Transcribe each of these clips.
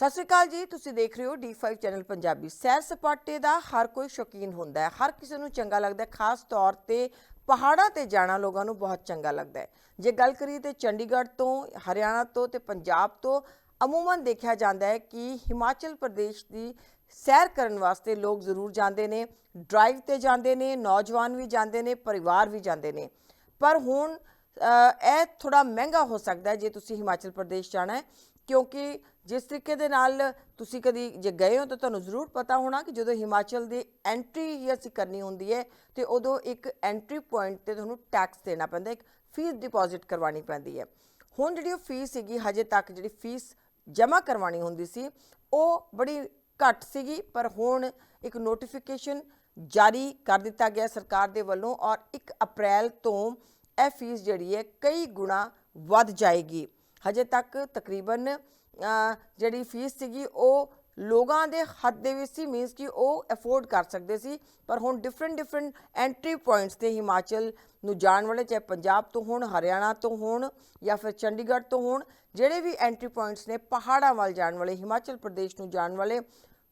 ਸਤਿ ਸ਼੍ਰੀ ਅਕਾਲ ਜੀ, ਤੁਸੀਂ ਦੇਖ ਰਹੇ ਹੋ D5 ਚੈਨਲ ਪੰਜਾਬੀ। ਸੈਰ ਸਪਾਟੇ ਦਾ ਹਰ ਕੋਈ ਸ਼ੌਕੀਨ ਹੁੰਦਾ ਹੈ। ਹਰ ਕਿਸੇ ਨੂੰ ਚੰਗਾ ਲੱਗਦਾ ਹੈ। ਖਾਸ ਤੌਰ ਤੇ ਪਹਾੜਾਂ ਤੇ ਜਾਣਾ ਲੋਕਾਂ ਨੂੰ ਬਹੁਤ ਚੰਗਾ ਲੱਗਦਾ ਹੈ। ਜੇ ਗੱਲ ਕਰੀਏ ਤੇ ਚੰਡੀਗੜ੍ਹ ਤੋਂ, ਹਰਿਆਣਾ ਤੋਂ ਤੇ ਪੰਜਾਬ ਤੋਂ, ਅਮੂਮਨ ਦੇਖਿਆ ਜਾਂਦਾ ਹੈ ਕਿ ਹਿਮਾਚਲ ਪ੍ਰਦੇਸ਼ ਦੀ ਸੈਰ ਕਰਨ ਵਾਸਤੇ ਲੋਕ ਜ਼ਰੂਰ ਜਾਂਦੇ ਨੇ ਡਰਾਈਵ ਤੇ ਜਾਂਦੇ ਨੇ, ਨੌਜਵਾਨ ਵੀ ਜਾਂਦੇ ਨੇ, ਪਰਿਵਾਰ ਵੀ ਜਾਂਦੇ ਨੇ। ਪਰ ਹੁਣ ਇਹ ਥੋੜਾ ਮਹਿੰਗਾ ਹੋ ਸਕਦਾ ਜੇ ਤੁਸੀਂ ਹਿਮਾਚਲ ਪ੍ਰਦੇਸ਼ ਜਾਣਾ ਹੈ। ਕਿਉਂਕਿ ਜਿਸ ਤਰੀਕੇ ਦੇ ਨਾਲ ਤੁਸੀਂ ਕਦੀ ਜੇ ਗਏ ਹੋ ਤਾਂ ਤੁਹਾਨੂੰ ਜ਼ਰੂਰ ਪਤਾ ਹੋਣਾ ਕਿ ਜਦੋਂ ਹਿਮਾਚਲ ਦੀ ਐਂਟਰੀ ਹੀ ਅਸੀਂ ਕਰਨੀ ਹੁੰਦੀ ਹੈ, ਤੇ ਉਦੋਂ ਇੱਕ ਐਂਟਰੀ ਪੁਆਇੰਟ ਤੇ ਤੁਹਾਨੂੰ ਟੈਕਸ ਦੇਣਾ ਪੈਂਦਾ, ਇੱਕ ਫੀਸ ਡਿਪੋਜ਼ਿਟ ਕਰਵਾਉਣੀ ਪੈਂਦੀ ਹੈ। ਹੁਣ ਜਿਹੜੀ ਉਹ ਫੀਸ ਸੀਗੀ, ਹਜੇ ਤੱਕ ਜਿਹੜੀ ਫੀਸ ਜਮ੍ਹਾਂ ਕਰਵਾਉਣੀ ਹੁੰਦੀ ਸੀ, ਉਹ ਬੜੀ ਘੱਟ ਸੀਗੀ, ਪਰ ਹੁਣ ਇੱਕ ਨੋਟੀਫਿਕੇਸ਼ਨ ਜਾਰੀ ਕਰ ਦਿੱਤਾ ਗਿਆ ਸਰਕਾਰ ਦੇ ਵੱਲੋਂ ਔਰ 1 ਅਪ੍ਰੈਲ ਤੋਂ ਇਹ ਫੀਸ ਜਿਹੜੀ ਹੈ ਕਈ ਗੁਣਾ ਵੱਧ ਜਾਏਗੀ। ਹਜੇ ਤੱਕ ਤਕਰੀਬਨ ਜਿਹੜੀ ਫੀਸ ਸੀਗੀ ਉਹ ਲੋਕਾਂ ਦੇ ਹੱਥ ਦੇ ਵਿੱਚ ਸੀ ਮੀਨਸ ਕਿ ਉਹ ਅਫੋਰਡ ਕਰ ਸਕਦੇ ਸੀ। ਪਰ ਹੁਣ ਡਿਫਰੈਂਟ ਡਿਫਰੈਂਟ ਐਂਟਰੀ ਪੁਆਇੰਟਸ ਤੇ ਹਿਮਾਚਲ ਨੂੰ ਜਾਣ ਵਾਲੇ ਚਾਹੇ ਪੰਜਾਬ ਤੋਂ ਹੋਣ ਹਰਿਆਣਾ ਤੋਂ ਹੋਣ ਜਾਂ ਫਿਰ ਚੰਡੀਗੜ੍ਹ ਤੋਂ ਹੋਣ ਜਿਹੜੇ ਵੀ ਐਂਟਰੀ ਪੁਆਇੰਟਸ ਨੇ ਪਹਾੜਾਂ ਵੱਲ ਜਾਣ ਵਾਲੇ ਹਿਮਾਚਲ ਪ੍ਰਦੇਸ਼ ਨੂੰ ਜਾਣ ਵਾਲੇ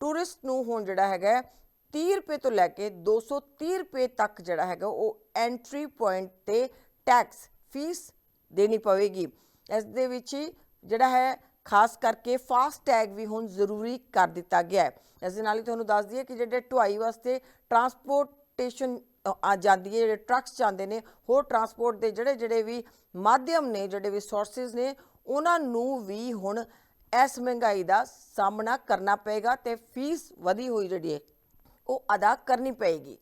ਟੂਰਿਸਟ ਨੂੰ ਹੁਣ ਜਿਹੜਾ ਹੈਗਾ ਹੈ, 30 ਰੁਪਏ ਤੋਂ ਲੈ ਕੇ 230 ਰੁਪਏ ਤੱਕ ਜਿਹੜਾ ਹੈਗਾ ਉਹ ਐਂਟਰੀ ਪੁਆਇੰਟ ਤੇ ਟੈਕਸ ਫੀਸ ਦੇਣੀ ਪਵੇਗੀ। ਇਸ ਦੇ ਵਿੱਚ ਹੀ ਜਿਹੜਾ ਹੈ, ਖਾਸ ਕਰਕੇ ਫਾਸਟ ਟੈਗ ਵੀ ਹੁਣ ਜ਼ਰੂਰੀ ਕਰ ਦਿੱਤਾ ਗਿਆ ਹੈ। ਇਸ ਦੇ ਨਾਲ ਹੀ ਤੁਹਾਨੂੰ ਦੱਸ ਦਈਏ ਕਿ ਜਿਹੜੇ ਢੁਆਈ ਵਾਸਤੇ ਟਰਾਂਸਪੋਰਟੇਸ਼ਨ ਆ ਜਾਂਦੀ ਹੈ, ਜਿਹੜੇ ਟਰੱਕਸ ਜਾਂਦੇ ਨੇ, ਹੋਰ ਟਰਾਂਸਪੋਰਟ ਦੇ ਜਿਹੜੇ ਜਿਹੜੇ ਵੀ ਮਾਧਿਅਮ ਨੇ, ਜਿਹੜੇ ਵੀ ਸੋਰਸਸ ਨੇ, ਉਹਨਾਂ ਨੂੰ ਵੀ ਹੁਣ ਇਸ ਮਹਿੰਗਾਈ ਦਾ ਸਾਹਮਣਾ ਕਰਨਾ ਪਏਗਾ ਤੇ ਫੀਸ ਵਧੀ ਹੋਈ ਜਿਹੜੀ ਹੈ, ਉਹ ਅਦਾ ਕਰਨੀ ਪਏਗੀ।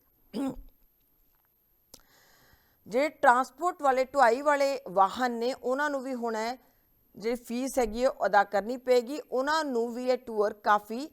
ਜਿਹੜੇ ਟਰਾਂਸਪੋਰਟ ਵਾਲੇ, ਢੁਆਈ ਵਾਲੇ ਵਾਹਨ ਨੇ, ਉਹਨਾਂ ਨੂੰ ਵੀ ਹੁਣ ਹੈ ਜਿਹੜੀ ਫੀਸ ਹੈਗੀ ਹੈ ਉਹ ਅਦਾ ਕਰਨੀ ਪਏਗੀ। ਉਹਨਾਂ ਨੂੰ ਵੀ ਇਹ ਟੂਰ ਕਾਫੀ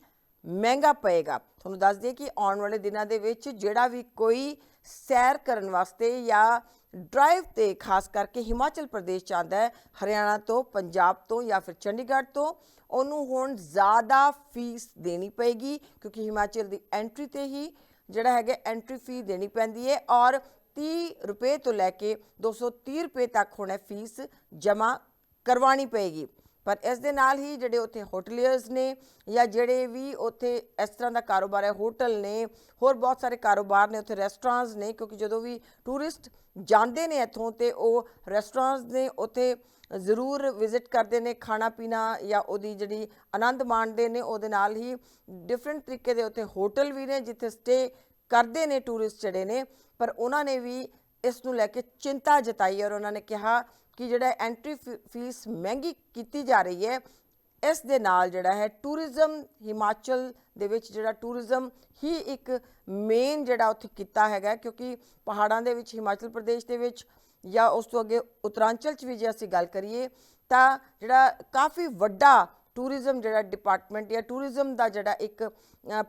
ਮਹਿੰਗਾ ਪਏਗਾ। ਤੁਹਾਨੂੰ ਦੱਸ ਦਈਏ ਕਿ ਆਉਣ ਵਾਲੇ ਦਿਨਾਂ ਦੇ ਵਿੱਚ ਜਿਹੜਾ ਵੀ ਕੋਈ ਸੈਰ ਕਰਨ ਵਾਸਤੇ ਜਾਂ ਡਰਾਈਵ ਤੇ ਖਾਸ ਕਰਕੇ ਹਿਮਾਚਲ ਪ੍ਰਦੇਸ਼ ਜਾਂਦਾ ਹੈ, ਹਰਿਆਣਾ ਤੋਂ, ਪੰਜਾਬ ਤੋਂ ਜਾਂ ਫਿਰ ਚੰਡੀਗੜ੍ਹ ਤੋਂ, ਉਹਨੂੰ ਹੁਣ ਜ਼ਿਆਦਾ ਫੀਸ ਦੇਣੀ ਪਏਗੀ ਕਿਉਂਕਿ ਹਿਮਾਚਲ ਦੀ ਐਂਟਰੀ ਤੇ ਹੀ ਜਿਹੜਾ ਹੈਗਾ ਐਂਟਰੀ ਫੀ ਦੇਣੀ ਪੈਂਦੀ ਹੈ ਔਰ 30 ਰੁਪਏ ਤੋਂ ਲੈ ਕੇ 230 ਰੁਪਏ ਤੱਕ ਹੁਣ ਇਹ ਫੀਸ ਜਮ੍ਹਾਂ ਕਰਵਾਉਣੀ ਪਏਗੀ। ਪਰ ਇਸ ਦੇ ਨਾਲ ਹੀ ਜਿਹੜੇ ਉੱਥੇ ਹੋਟਲੀਅਰਸ ਨੇ ਜਾਂ ਜਿਹੜੇ ਵੀ ਉੱਥੇ ਇਸ ਤਰ੍ਹਾਂ ਦਾ ਕਾਰੋਬਾਰ ਹੈ ਹੋਟਲ ਨੇ, ਹੋਰ ਬਹੁਤ ਸਾਰੇ ਕਾਰੋਬਾਰ ਨੇ, ਉੱਥੇ ਰੈਸਟੋਰੈਂਟਸ ਨੇ, ਕਿਉਂਕਿ ਜਦੋਂ ਵੀ ਟੂਰਿਸਟ ਜਾਂਦੇ ਨੇ ਇੱਥੋਂ ਤੇ ਉਹ ਰੈਸਟੋਰੈਂਟਸ ਨੇ ਉੱਥੇ ਜ਼ਰੂਰ ਵਿਜ਼ਿਟ ਕਰਦੇ ਨੇ, ਖਾਣਾ ਪੀਣਾ ਜਾਂ ਉਹਦੀ ਜਿਹੜੀ ਆਨੰਦ ਮਾਣਦੇ ਨੇ, ਉਹਦੇ ਨਾਲ ਹੀ ਡਿਫਰੈਂਟ ਤਰੀਕੇ ਦੇ ਉੱਥੇ ਹੋਟਲ ਵੀ ਨੇ, ਜਿੱਥੇ ਸਟੇ ਕਰਦੇ ਨੇ ਟੂਰਿਸਟ ਜਿਹੜੇ ਨੇ, ਪਰ ਉਹਨਾਂ ਨੇ ਵੀ ਇਸ ਨੂੰ ਲੈ ਕੇ ਚਿੰਤਾ ਜਤਾਈ ਔਰ ਉਹਨਾਂ ਨੇ ਕਿਹਾ ਕਿ ਜਿਹੜਾ ਐਂਟਰੀ ਫੀਸ ਮਹਿੰਗੀ ਕੀਤੀ ਜਾ ਰਹੀ ਹੈ, ਇਸ ਦੇ ਨਾਲ ਜਿਹੜਾ ਹੈ ਟੂਰਿਜ਼ਮ ਹਿਮਾਚਲ ਦੇ ਵਿੱਚ ਜਿਹੜਾ ਟੂਰਿਜ਼ਮ ਹੀ ਇੱਕ ਮੇਨ ਜਿਹੜਾ ਉੱਥੇ ਕੀਤਾ ਹੈਗਾ ਕਿਉਂਕਿ ਪਹਾੜਾਂ ਦੇ ਵਿੱਚ, ਹਿਮਾਚਲ ਪ੍ਰਦੇਸ਼ ਦੇ ਵਿੱਚ ਜਾਂ ਉਸ ਤੋਂ ਅੱਗੇ ਉੱਤਰਾਂਚਲ ਚ ਵੀ ਜੇ ਅਸੀਂ ਗੱਲ ਕਰੀਏ, ਤਾਂ ਜਿਹੜਾ ਕਾਫੀ ਵੱਡਾ ਟੂਰਿਜ਼ਮ ਜਿਹੜਾ ਡਿਪਾਰਟਮੈਂਟ ਜਾਂ ਟੂਰਿਜ਼ਮ ਦਾ ਜਿਹੜਾ ਇੱਕ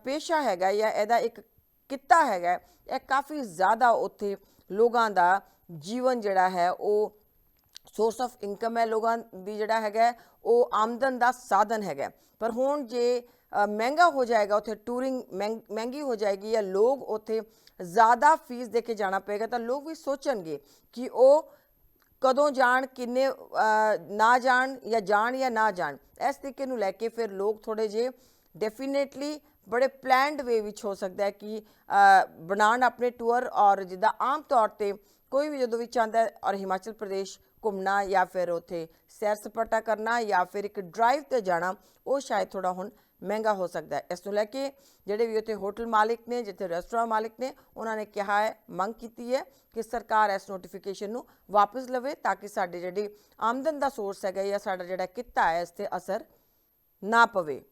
ਪੇਸ਼ਾ ਹੈਗਾ ਜਾਂ ਇਹਦਾ ਇੱਕ ਕੀਤਾ ਹੈਗਾ ਇਹ ਕਾਫੀ ਜ਼ਿਆਦਾ ਉੱਥੇ ਲੋਕਾਂ ਦਾ ਜੀਵਨ ਜਿਹੜਾ ਹੈ, ਉਹ ਸੋਰਸ ਆਫ ਇਨਕਮ ਹੈ ਲੋਕਾਂ ਦੀ ਜਿਹੜਾ ਹੈਗਾ ਉਹ ਆਮਦਨ ਦਾ ਸਾਧਨ ਹੈਗਾ ਪਰ ਹੁਣ ਜੇ ਮਹਿੰਗਾ ਹੋ ਜਾਏਗਾ, ਉੱਥੇ ਟੂਰਿੰਗ ਮਹਿੰ- ਮਹਿੰਗੀ ਹੋ ਜਾਏਗੀ ਜਾਂ ਲੋਕ ਉੱਥੇ ਜ਼ਿਆਦਾ ਫੀਸ ਦੇ ਕੇ ਜਾਣਾ ਪਏਗਾ, ਤਾਂ ਲੋਕ ਵੀ ਸੋਚਣਗੇ ਕਿ ਉਹ ਕਦੋਂ ਜਾਣ, ਕਿੰਨੇ ਨਾ ਜਾਣ ਜਾਂ ਜਾਣ ਜਾਂ ਨਾ ਜਾਣ। ਇਸ ਤਰੀਕੇ ਨੂੰ ਲੈ ਕੇ ਫਿਰ ਲੋਕ ਥੋੜੇ ਜੇ ਡੈਫੀਨੇਟਲੀ ਬੜੇ ਪਲਾਨਡ ਵੇ ਵਿੱਚ ਹੋ ਸਕਦਾ ਹੈ ਕਿ ਅ, ਬਣਾਉਣ ਆਪਣੇ ਟੂਰ ਔਰ ਜਿੱਦਾਂ ਆਮ ਤੌਰ ਤੇ ਕੋਈ ਵੀ ਜਦੋਂ ਵੀ ਚਾਹੁੰਦਾ ਔਰ ਹਿਮਾਚਲ ਪ੍ਰਦੇਸ਼ ਘੁੰਮਣਾ ਜਾਂ ਫਿਰ ਉੱਥੇ ਸੈਰ ਸਪਾਟਾ ਕਰਨਾ ਜਾਂ ਫਿਰ ਇੱਕ ਡਰਾਈਵ ਤੇ ਜਾਣਾ ਉਹ ਸ਼ਾਇਦ ਥੋੜਾ ਹੁਣ ਮਹਿੰਗਾ ਹੋ ਸਕਦਾ ਹੈ। ਇਸ ਤੋਂ ਲੈ ਕੇ ਜਿਹੜੇ ਵੀ ਉੱਥੇ ਹੋਟਲ ਮਾਲਿਕ ਨੇ ਜਿੱਥੇ ਰੈਸਟੋਰੈਂਟ ਮਾਲਿਕ ਨੇ ਉਹਨਾਂ ਨੇ ਕਿਹਾ ਹੈ ਮੰਗ ਕੀਤੀ ਹੈ ਕਿ ਸਰਕਾਰ ਇਸ ਨੋਟੀਫਿਕੇਸ਼ਨ ਨੂੰ ਵਾਪਸ ਲਵੇ ਤਾਂ ਕਿ ਸਾਡੇ ਜਿਹੜੀ ਆਮਦਨ ਦਾ ਸੋਰਸ ਹੈਗਾ ਜਾਂ ਸਾਡਾ ਜਿਹੜਾ ਕਿੱਤਾ ਹੈ ਇਸ ਤੇ ਅਸਰ ਨਾ ਪਵੇ।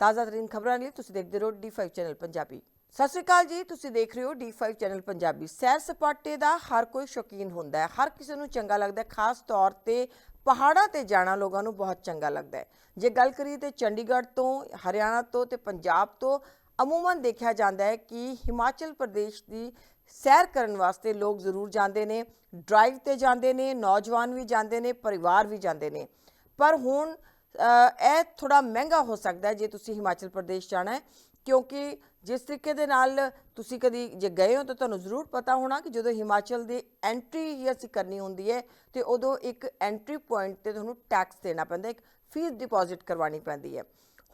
ਤਾਜ਼ਾ ਤਰੀਨ ਖਬਰਾਂ ਲਈ ਤੁਸੀਂ ਦੇਖਦੇ ਰਹੋ D5 ਚੈਨਲ ਪੰਜਾਬੀ। ਸਤਿ ਸ਼੍ਰੀ ਅਕਾਲ ਜੀ, ਤੁਸੀਂ ਦੇਖ ਰਹੇ ਹੋ D5 ਚੈਨਲ ਪੰਜਾਬੀ। ਸੈਰ ਸਪਾਟੇ ਦਾ ਹਰ ਕੋਈ ਸ਼ੌਕੀਨ ਹੁੰਦਾ ਹੈ, ਹਰ ਕਿਸੇ ਨੂੰ ਚੰਗਾ ਲੱਗਦਾ ਹੈ, ਖਾਸ ਤੌਰ ਤੇ ਪਹਾੜਾਂ ਤੇ ਜਾਣਾ ਲੋਕਾਂ ਨੂੰ ਬਹੁਤ ਚੰਗਾ ਲੱਗਦਾ ਹੈ। ਜੇ ਗੱਲ ਕਰੀਏ ਤੇ ਚੰਡੀਗੜ੍ਹ ਤੋਂ, ਹਰਿਆਣਾ ਤੋਂ ਤੇ ਪੰਜਾਬ ਤੋਂ, ਅਮੂਮਨ ਦੇਖਿਆ ਜਾਂਦਾ ਹੈ ਕਿ ਹਿਮਾਚਲ ਪ੍ਰਦੇਸ਼ ਦੀ ਸੈਰ ਕਰਨ ਵਾਸਤੇ ਲੋਕ ਜ਼ਰੂਰ ਜਾਂਦੇ ਨੇ, ਡਰਾਈਵ ਤੇ ਜਾਂਦੇ ਨੇ, ਨੌਜਵਾਨ ਵੀ ਜਾਂਦੇ ਨੇ, ਪਰਿਵਾਰ ਵੀ ਜਾਂਦੇ ਨੇ। ਪਰ ਹੁਣ ਇਹ ਥੋੜਾ ਮਹਿੰਗਾ ਹੋ ਸਕਦਾ ਜੇ ਤੁਸੀਂ ਹਿਮਾਚਲ ਪ੍ਰਦੇਸ਼ ਜਾਣਾ ਹੈ, ਕਿਉਂਕਿ ਜਿਸ ਤਰੀਕੇ ਦੇ ਨਾਲ ਤੁਸੀਂ ਕਦੀ ਜੇ ਗਏ ਹੋ ਤਾਂ ਤੁਹਾਨੂੰ ਜ਼ਰੂਰ ਪਤਾ ਹੋਣਾ ਕਿ ਜਦੋਂ ਹਿਮਾਚਲ ਦੀ ਐਂਟਰੀ ਹੀ ਅਸੀਂ ਕਰਨੀ ਹੁੰਦੀ ਹੈ, ਤੇ ਉਦੋਂ ਇੱਕ ਐਂਟਰੀ ਪੁਆਇੰਟ ਤੇ ਤੁਹਾਨੂੰ ਟੈਕਸ ਦੇਣਾ ਪੈਂਦਾ, ਇੱਕ ਫੀਸ ਡਿਪੋਜ਼ਿਟ ਕਰਵਾਉਣੀ ਪੈਂਦੀ ਹੈ।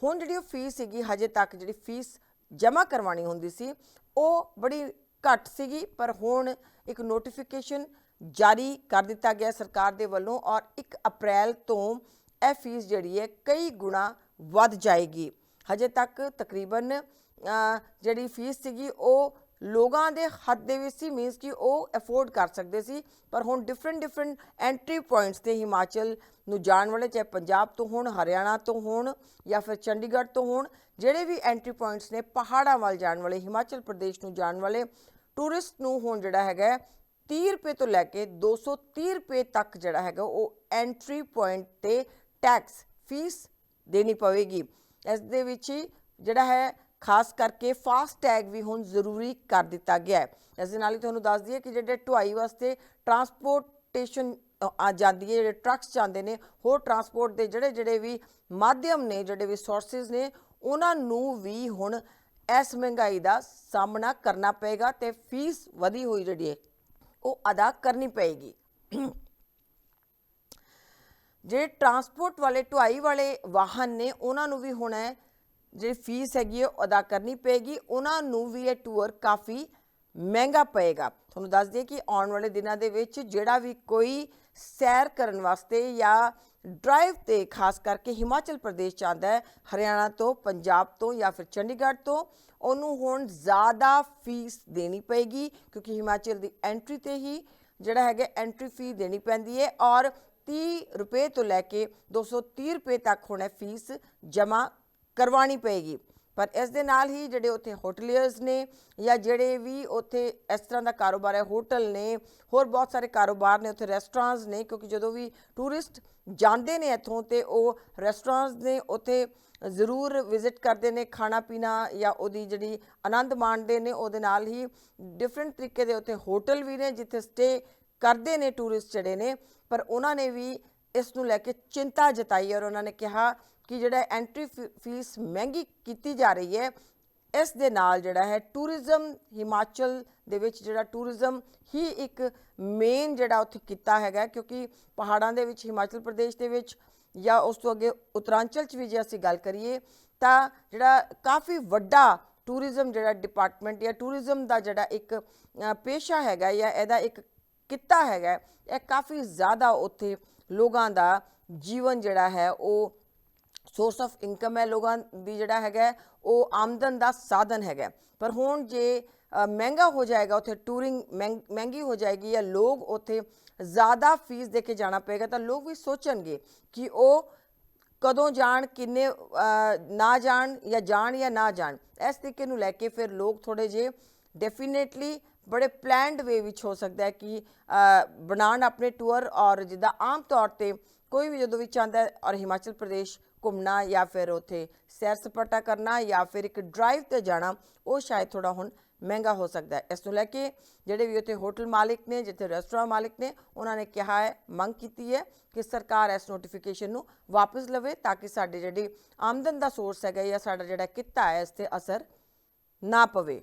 ਹੁਣ ਜਿਹੜੀ ਉਹ ਫੀਸ ਸੀਗੀ, ਹਜੇ ਤੱਕ ਜਿਹੜੀ ਫੀਸ ਜਮ੍ਹਾਂ ਕਰਵਾਉਣੀ ਹੁੰਦੀ ਸੀ, ਉਹ ਬੜੀ ਘੱਟ ਸੀਗੀ, ਪਰ ਹੁਣ ਇੱਕ ਨੋਟੀਫਿਕੇਸ਼ਨ ਜਾਰੀ ਕਰ ਦਿੱਤਾ ਗਿਆ ਸਰਕਾਰ ਦੇ ਵੱਲੋਂ ਔਰ 1 ਅਪ੍ਰੈਲ ਤੋਂ ਇਹ ਫੀਸ ਜਿਹੜੀ ਹੈ ਕਈ ਗੁਣਾ ਵੱਧ ਜਾਏਗੀ। ਹਜੇ ਤੱਕ ਤਕਰੀਬਨ ਜਿਹੜੀ ਫੀਸ ਸੀਗੀ ਉਹ ਲੋਕਾਂ ਦੇ ਹੱਥ ਦੇ ਵਿੱਚ ਸੀ ਮੀਨਸ ਕਿ ਉਹ ਅਫੋਰਡ ਕਰ ਸਕਦੇ ਸੀ। ਪਰ ਹੁਣ ਡਿਫਰੈਂਟ ਡਿਫਰੈਂਟ ਐਂਟਰੀ ਪੁਆਇੰਟਸ ਤੇ ਹਿਮਾਚਲ ਨੂੰ ਜਾਣ ਵਾਲੇ ਚਾਹੇ ਪੰਜਾਬ ਤੋਂ ਹੋਣ ਹਰਿਆਣਾ ਤੋਂ ਹੋਣ ਜਾਂ ਫਿਰ ਚੰਡੀਗੜ੍ਹ ਤੋਂ ਹੋਣ ਜਿਹੜੇ ਵੀ ਐਂਟਰੀ ਪੁਆਇੰਟਸ ਨੇ ਪਹਾੜਾਂ ਵੱਲ ਜਾਣ ਵਾਲੇ ਹਿਮਾਚਲ ਪ੍ਰਦੇਸ਼ ਨੂੰ ਜਾਣ ਵਾਲੇ ਟੂਰਿਸਟ ਨੂੰ ਹੁਣ ਜਿਹੜਾ ਹੈਗਾ ਹੈ, 30 ਰੁਪਏ ਤੋਂ ਲੈ ਕੇ 230 ਰੁਪਏ ਤੱਕ ਜਿਹੜਾ ਹੈਗਾ ਉਹ ਐਂਟਰੀ ਪੁਆਇੰਟ ਤੇ ਟੈਕਸ ਫੀਸ ਦੇਣੀ ਪਵੇਗੀ। ਇਸ ਦੇ ਵਿੱਚ ਹੀ ਜਿਹੜਾ ਹੈ, ਖਾਸ ਕਰਕੇ ਫਾਸਟ ਟੈਗ ਵੀ ਹੁਣ ਜ਼ਰੂਰੀ ਕਰ ਦਿੱਤਾ ਗਿਆ ਹੈ। ਇਸ ਦੇ ਨਾਲ ਹੀ ਤੁਹਾਨੂੰ ਦੱਸ ਦਈਏ ਕਿ ਜਿਹੜੇ ਢੁਆਈ ਵਾਸਤੇ ਟਰਾਂਸਪੋਰਟੇਸ਼ਨ ਆ ਜਾਂਦੀ ਹੈ, ਜਿਹੜੇ ਟਰੱਕਸ ਜਾਂਦੇ ਨੇ, ਹੋਰ ਟਰਾਂਸਪੋਰਟ ਦੇ ਜਿਹੜੇ ਜਿਹੜੇ ਵੀ ਮਾਧਿਅਮ ਨੇ, ਜਿਹੜੇ ਵੀ ਸੋਰਸਸ ਨੇ, ਉਹਨਾਂ ਨੂੰ ਵੀ ਹੁਣ ਇਸ ਮਹਿੰਗਾਈ ਦਾ ਸਾਹਮਣਾ ਕਰਨਾ ਪਏਗਾ ਤੇ ਫੀਸ ਵਧੀ ਹੋਈ ਜਿਹੜੀ ਹੈ, ਉਹ ਅਦਾ ਕਰਨੀ ਪਏਗੀ। ਜਿਹੜੇ ਟਰਾਂਸਪੋਰਟ ਵਾਲੇ, ਢੁਆਈ ਵਾਲੇ ਵਾਹਨ ਨੇ, ਉਹਨਾਂ ਨੂੰ ਵੀ ਹੁਣ ਹੈ ਜਿਹੜੀ ਫੀਸ ਹੈਗੀ ਹੈ ਉਹ ਅਦਾ ਕਰਨੀ ਪਏਗੀ। ਉਹਨਾਂ ਨੂੰ ਵੀ ਇਹ ਟੂਰ ਕਾਫੀ ਮਹਿੰਗਾ ਪਏਗਾ। ਤੁਹਾਨੂੰ ਦੱਸ ਦਈਏ ਕਿ ਆਉਣ ਵਾਲੇ ਦਿਨਾਂ ਦੇ ਵਿੱਚ ਜਿਹੜਾ ਵੀ ਕੋਈ ਸੈਰ ਕਰਨ ਵਾਸਤੇ ਜਾਂ ਡਰਾਈਵ ਤੇ ਖਾਸ ਕਰਕੇ ਹਿਮਾਚਲ ਪ੍ਰਦੇਸ਼ ਜਾਂਦਾ ਹੈ, ਹਰਿਆਣਾ ਤੋਂ, ਪੰਜਾਬ ਤੋਂ ਜਾਂ ਫਿਰ ਚੰਡੀਗੜ੍ਹ ਤੋਂ, ਉਹਨੂੰ ਹੁਣ ਜ਼ਿਆਦਾ ਫੀਸ ਦੇਣੀ ਪਏਗੀ ਕਿਉਂਕਿ ਹਿਮਾਚਲ ਦੀ ਐਂਟਰੀ ਤੇ ਹੀ ਜਿਹੜਾ ਹੈਗਾ ਐਂਟਰੀ ਫੀ ਦੇਣੀ ਪੈਂਦੀ ਹੈ ਔਰ 30 ਰੁਪਏ ਤੋਂ ਲੈ ਕੇ 230 ਰੁਪਏ ਤੱਕ ਹੁਣ ਇਹ ਫੀਸ ਜਮ੍ਹਾਂ ਕਰਵਾਉਣੀ ਪਏਗੀ। ਪਰ ਇਸ ਦੇ ਨਾਲ ਹੀ ਜਿਹੜੇ ਉੱਥੇ ਹੋਟਲੀਅਰਸ ਨੇ ਜਾਂ ਜਿਹੜੇ ਵੀ ਉੱਥੇ ਇਸ ਤਰ੍ਹਾਂ ਦਾ ਕਾਰੋਬਾਰ ਹੈ, ਹੋਟਲ ਨੇ, ਹੋਰ ਬਹੁਤ ਸਾਰੇ ਕਾਰੋਬਾਰ ਨੇ, ਉੱਥੇ ਰੈਸਟੋਰੈਂਟਸ ਨੇ, ਕਿਉਂਕਿ ਜਦੋਂ ਵੀ ਟੂਰਿਸਟ ਜਾਂਦੇ ਨੇ ਇੱਥੋਂ ਤੇ ਉਹ ਰੈਸਟੋਰੈਂਟਸ ਨੇ ਉੱਥੇ ਜ਼ਰੂਰ ਵਿਜ਼ਿਟ ਕਰਦੇ ਨੇ, ਖਾਣਾ ਪੀਣਾ ਜਾਂ ਉਹਦੀ ਜਿਹੜੀ ਆਨੰਦ ਮਾਣਦੇ ਨੇ, ਉਹਦੇ ਨਾਲ ਹੀ ਡਿਫਰੈਂਟ ਤਰੀਕੇ ਦੇ ਉੱਥੇ ਹੋਟਲ ਵੀ ਨੇ ਜਿੱਥੇ ਸਟੇ ਕਰਦੇ ਨੇ ਟੂਰਿਸਟ ਜਿਹੜੇ ਨੇ। ਪਰ ਉਹਨਾਂ ਨੇ ਵੀ ਇਸ ਨੂੰ ਲੈ ਕੇ ਚਿੰਤਾ ਜਤਾਈ ਔਰ ਉਹਨਾਂ ਨੇ ਕਿਹਾ ਕਿ ਜਿਹੜਾ ਐਂਟਰੀ ਫੀਸ ਮਹਿੰਗੀ ਕੀਤੀ ਜਾ ਰਹੀ ਹੈ, ਇਸ ਦੇ ਨਾਲ ਜਿਹੜਾ ਹੈ ਟੂਰਿਜ਼ਮ ਹਿਮਾਚਲ ਦੇ ਵਿੱਚ ਜਿਹੜਾ ਟੂਰਿਜ਼ਮ ਹੀ ਇੱਕ ਮੇਨ ਜਿਹੜਾ ਉੱਥੇ ਕੀਤਾ ਹੈਗਾ ਕਿਉਂਕਿ ਪਹਾੜਾਂ ਦੇ ਵਿੱਚ, ਹਿਮਾਚਲ ਪ੍ਰਦੇਸ਼ ਦੇ ਵਿੱਚ ਜਾਂ ਉਸ ਤੋਂ ਅੱਗੇ ਉੱਤਰਾਂਚਲ ਚ ਵੀ ਜੇ ਅਸੀਂ ਗੱਲ ਕਰੀਏ, ਤਾਂ ਜਿਹੜਾ ਕਾਫੀ ਵੱਡਾ ਟੂਰਿਜ਼ਮ ਜਿਹੜਾ ਡਿਪਾਰਟਮੈਂਟ ਜਾਂ ਟੂਰਿਜ਼ਮ ਦਾ ਜਿਹੜਾ ਇੱਕ ਪੇਸ਼ਾ ਹੈਗਾ ਜਾਂ ਇਹਦਾ ਇੱਕ ਕੀਤਾ ਹੈਗਾ ਇਹ ਕਾਫੀ ਜ਼ਿਆਦਾ ਉੱਥੇ ਲੋਕਾਂ ਦਾ ਜੀਵਨ ਜਿਹੜਾ ਹੈ, ਉਹ ਸੋਰਸ ਆਫ ਇਨਕਮ ਹੈ ਲੋਕਾਂ ਦੀ ਜਿਹੜਾ ਹੈਗਾ ਉਹ ਆਮਦਨ ਦਾ ਸਾਧਨ ਹੈਗਾ ਪਰ ਹੁਣ ਜੇ ਮਹਿੰਗਾ ਹੋ ਜਾਏਗਾ, ਉੱਥੇ ਟੂਰਿੰਗ ਮਹਿੰ- ਮਹਿੰਗੀ ਹੋ ਜਾਏਗੀ ਜਾਂ ਲੋਕ ਉੱਥੇ ਜ਼ਿਆਦਾ ਫੀਸ ਦੇ ਕੇ ਜਾਣਾ ਪਏਗਾ, ਤਾਂ ਲੋਕ ਵੀ ਸੋਚਣਗੇ ਕਿ ਉਹ ਕਦੋਂ ਜਾਣ, ਕਿੰਨੇ ਨਾ ਜਾਣ ਜਾਂ ਜਾਣ ਜਾਂ ਨਾ ਜਾਣ। ਇਸ ਤਰੀਕੇ ਨੂੰ ਲੈ ਕੇ ਫਿਰ ਲੋਕ ਥੋੜੇ ਜੇ ਡੈਫੀਨੇਟਲੀ ਬੜੇ ਪਲਾਨਡ ਵੇ ਵਿੱਚ ਹੋ ਸਕਦਾ ਹੈ ਕਿ ਅ, ਬਣਾਉਣ ਆਪਣੇ ਟੂਰ ਔਰ ਜਿੱਦਾਂ ਆਮ ਤੌਰ ਤੇ ਕੋਈ ਵੀ ਜਦੋਂ ਵੀ ਚਾਹੁੰਦਾ ਹੈ ਔਰ ਹਿਮਾਚਲ ਪ੍ਰਦੇਸ਼ ਘੁੰਮਣਾ ਜਾਂ ਫਿਰ ਉੱਥੇ ਸੈਰ ਸਪਾਟਾ ਕਰਨਾ ਜਾਂ ਫਿਰ ਇੱਕ ਡਰਾਈਵ ਤੇ ਜਾਣਾ ਉਹ ਸ਼ਾਇਦ ਥੋੜਾ ਹੁਣ ਮਹਿੰਗਾ ਹੋ ਸਕਦਾ ਹੈ। ਇਸ ਨੂੰ ਲੈ ਕੇ ਜਿਹੜੇ ਵੀ ਉੱਥੇ ਹੋਟਲ ਮਾਲਿਕ ਨੇ ਜਿੱਥੇ ਰੈਸਟੋਰੈਂਟ ਮਾਲਿਕ ਨੇ ਉਹਨਾਂ ਨੇ ਕਿਹਾ ਹੈ ਮੰਗ ਕੀਤੀ ਹੈ ਕਿ ਸਰਕਾਰ ਇਸ ਨੋਟੀਫਿਕੇਸ਼ਨ ਨੂੰ ਵਾਪਸ ਲਵੇ ਤਾਂ ਕਿ ਸਾਡੇ ਜਿਹੜੀ ਆਮਦਨ ਦਾ ਸੋਰਸ ਹੈਗਾ ਜਾਂ ਸਾਡਾ ਜਿਹੜਾ ਕਿੱਤਾ ਹੈ ਇਸ ਤੇ ਅਸਰ ਨਾ ਪਵੇ।